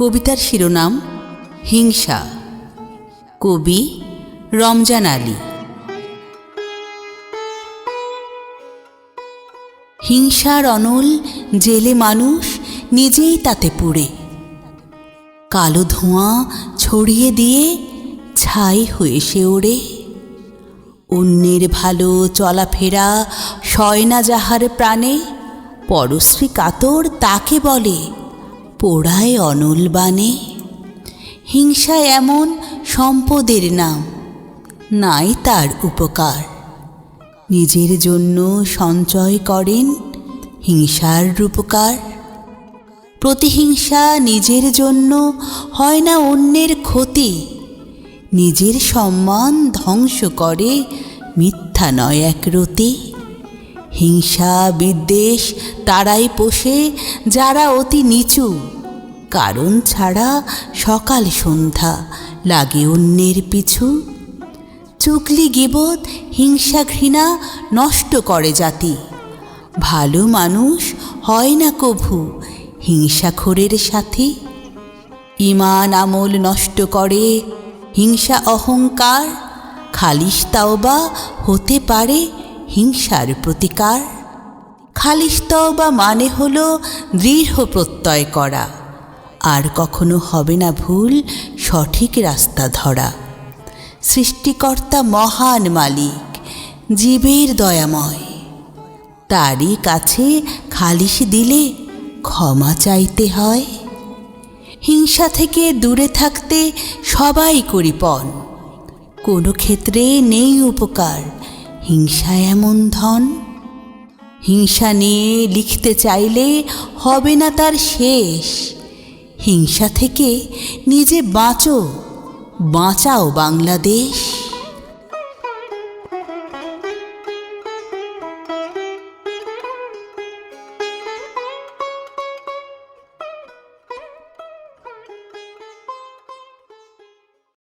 কবিতার শিরোনাম, হিংসা। কবি রমজান আলী। হিংসার অনল জেলে মানুষ নিজেই তাতে পুড়ে। কালো ধোঁয়া ছড়িয়ে দিয়ে ছাই হয়ে সে ওড়ে। অন্যের ভালো চলাফেরা সয় না যাহার প্রাণে, পরশ্রী কাতর তাকে বলে পোড়ায় অনল বানে হিংসা এমন সম্পদের নাম, নাই তার উপকার। নিজের জন্য সঞ্চয় করেন হিংসার রূপকার। প্রতিহিংসা নিজের জন্য হয় না অন্যের ক্ষতি। নিজের সম্মান ধ্বংস করে মিথ্যা নয় এক রতি। হিংসা, বিদ্বেষ তারাই পোষে যারা অতি নিচু। কারণ ছাড়া সকাল সন্ধ্যা লাগে অন্যের পিছু। চুকলি গিবত, হিংসা ঘৃণা নষ্ট করে জাতি। ভালো মানুষ হয় না কভু হিংসাখোরের সাথী। ইমান আমল নষ্ট করে, হিংসা অহংকার খালিস তাওবা হতে পারে হিংসার প্রতিকার। খালিস তওবা মানে হল দৃঢ় প্রত্যয় করা। আর কখনো হবে না ভুল, সঠিক রাস্তা ধরা। সৃষ্টিকর্তা মহান মালিক, জীবের দয়াময়। তারই কাছে খালিশ দিলে ক্ষমা চাইতে হয়। হিংসা থেকে দূরে থাকতে সবাই করি পণ কোনো ক্ষেত্রে নেই উপকার হিংসা এমন ধন? হিংসা নিয়ে লিখতে চাইলে হবে না তার শেষ। হিংসা থেকে নিজে বাঁচো, বাঁচাও বাংলাদেশ।